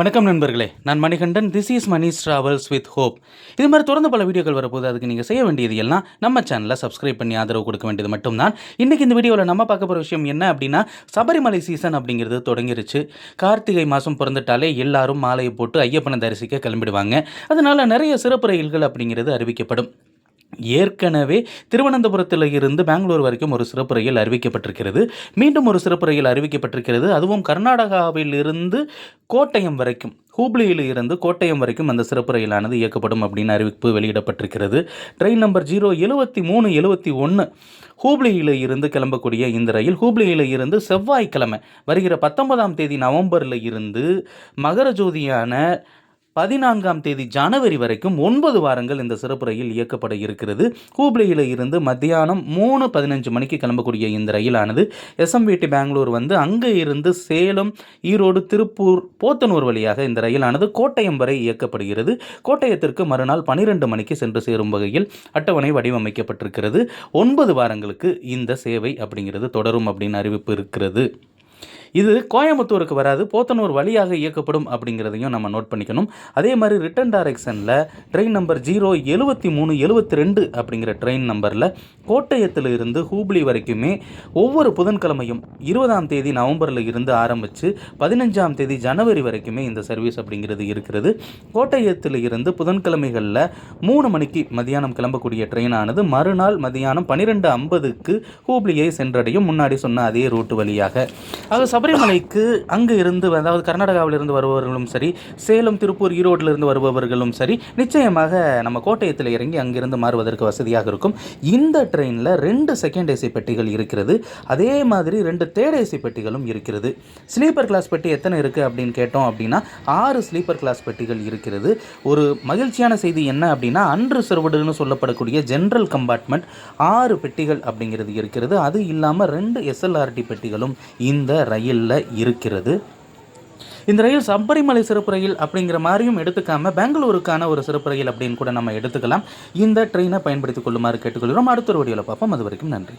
வணக்கம் நண்பர்களே. நான் Manikandan. This is Mani travels with hope இது மாதிரி தொடர்ந்து பல வீடியோக்கள் வரப்போது அதுக்கு நீங்கள் செய்ய வேண்டியது எல்லாம் நம்ம சேனலை சப்ஸ்கிரைப் பண்ணி ஆதரவு கொடுக்க வேண்டியது மட்டும்தான். இன்றைக்கி இந்த வீடியோவில் நம்ம பார்க்க போகிற விஷயம் என்ன அப்படின்னா சபரிமலை சீசன் அப்படிங்கிறது தொடங்கிருச்சு. கார்த்திகை மாதம் பிறந்துட்டாலே எல்லாரும் மாலையை போட்டு ஐயப்பனை தரிசிக்க கிளம்பிடுவாங்க. அதனால் நிறைய சிறப்பு ரயில்கள் அப்படிங்கிறது அறிவிக்கப்படும். ஏற்கனவே திருவனந்தபுரத்தில் இருந்து பெங்களூர் வரைக்கும் ஒரு சிறப்பு ரயில் அறிவிக்கப்பட்டிருக்கிறது. மீண்டும் ஒரு சிறப்பு ரயில் அறிவிக்கப்பட்டிருக்கிறது. அதுவும் கர்நாடகாவில் இருந்து கோட்டயம் வரைக்கும் ஹூப்ளியில் இருந்து கோட்டயம் வரைக்கும் அந்த சிறப்பு ரயிலானது இயக்கப்படும் அப்படின்னு அறிவிப்பு வெளியிடப்பட்டிருக்கிறது. ட்ரெயின் நம்பர் ஜீரோ எழுபத்தி மூணு எழுபத்தி ஒன்று ஹூப்ளியில் இருந்து கிளம்பக்கூடிய இந்த ரயில் ஹூப்ளியில் இருந்து செவ்வாய்க்கிழமை வருகிற பத்தொன்பதாம் தேதி நவம்பரில் இருந்து மகர ஜோதியான பதினான்காம் தேதி ஜனவரி வரைக்கும் ஒன்பது வாரங்கள் இந்த சிறப்பு ரயில் இயக்கப்பட இருக்கிறது. ஹூப்ளியில் இருந்து மத்தியானம் மூணு பதினஞ்சு மணிக்கு கிளம்பக்கூடிய இந்த ரயிலானது எஸ்எம்விடி பெங்களூர் வந்து அங்கே இருந்து சேலம் ஈரோடு திருப்பூர் போத்தனூர் வழியாக இந்த ரயிலானது கோட்டயம் வரை இயக்கப்படுகிறது. கோட்டயத்திற்கு மறுநாள் பனிரெண்டு மணிக்கு சென்று சேரும் வகையில் அட்டவணை வடிவமைக்கப்பட்டிருக்கிறது. ஒன்பது வாரங்களுக்கு இந்த சேவை அப்படிங்கிறது தொடரும் அப்படின்னு அறிவிப்பு இருக்கிறது. இது கோயம்புத்தூருக்கு வராது போத்தனூர் வழியாக இயக்கப்படும் அப்படிங்கிறதையும் நம்ம நோட் பண்ணிக்கணும். அதே மாதிரி ரிட்டன் டைரக்ஷனில் ட்ரெயின் நம்பர் ஜீரோ எழுபத்தி மூணு எழுபத்தி ரெண்டு அப்படிங்கிற ட்ரெயின் நம்பரில் கோட்டயத்தில் இருந்து ஹூப்ளி வரைக்குமே ஒவ்வொரு புதன்கிழமையும் இருபதாம் தேதி நவம்பரில் இருந்து ஆரம்பித்து பதினஞ்சாம் தேதி ஜனவரி வரைக்குமே இந்த சர்வீஸ் அப்படிங்கிறது இருக்கிறது. கோட்டயத்தில் இருந்து புதன்கிழமைகளில் மூணு மணிக்கு மதியானம் கிளம்பக்கூடிய ட்ரெயினானது மறுநாள் மதியானம் பன்னிரெண்டு ஐம்பதுக்கு ஹூப்ளியை சென்றடையும். முன்னாடி சொன்ன அதே ரூட்டு வழியாக. ஆக சபரிமலைக்கு அங்கு இருந்து அதாவது கர்நாடகாவில் இருந்து வருபவர்களும் சரி சேலம் திருப்பூர் ஈரோட்டில் இருந்து வருபவர்களும் சரி நிச்சயமாக நம்ம கோட்டயத்தில் இறங்கி அங்கிருந்து மாறுவதற்கு வசதியாக இருக்கும். இந்த ட்ரெயினில் ரெண்டு செகண்ட் ஏசி பெட்டிகள் இருக்கிறது. அதே மாதிரி ரெண்டு தேர்ட் ஏசி பெட்டிகளும் இருக்கிறது. ஸ்லீப்பர் கிளாஸ் பெட்டி எத்தனை இருக்குது அப்படின்னு கேட்டோம் அப்படின்னா ஆறு ஸ்லீப்பர் கிளாஸ் பெட்டிகள் இருக்கிறது. ஒரு மகிழ்ச்சியான செய்தி என்ன அப்படின்னா அன்று சிறுவடுன்னு சொல்லப்படக்கூடிய ஜென்ரல் கம்பார்ட்மெண்ட் ஆறு பெட்டிகள் அப்படிங்கிறது இருக்கிறது. அது இல்லாமல் ரெண்டு எஸ்எல்ஆர்டி பெட்டிகளும் இந்த ரயில் ரயிலில் இருக்கிறது. இந்த ரயில் சபரிமலை சிறப்பு ரயில் அப்படிங்கிற மாதிரியும் எடுத்துக்காம பெங்களூருக்கான ஒரு சிறப்பு ரயில் அப்படின்னு கூட நம்ம எடுத்துக்கலாம். இந்த ட்ரெயினை பயன்படுத்திக் கொள்ளுமாறு கேட்டுக்கொள்கிறோம். அடுத்த ஒரு வீடியோவில் பார்ப்போம். அது வரைக்கும் நன்றி.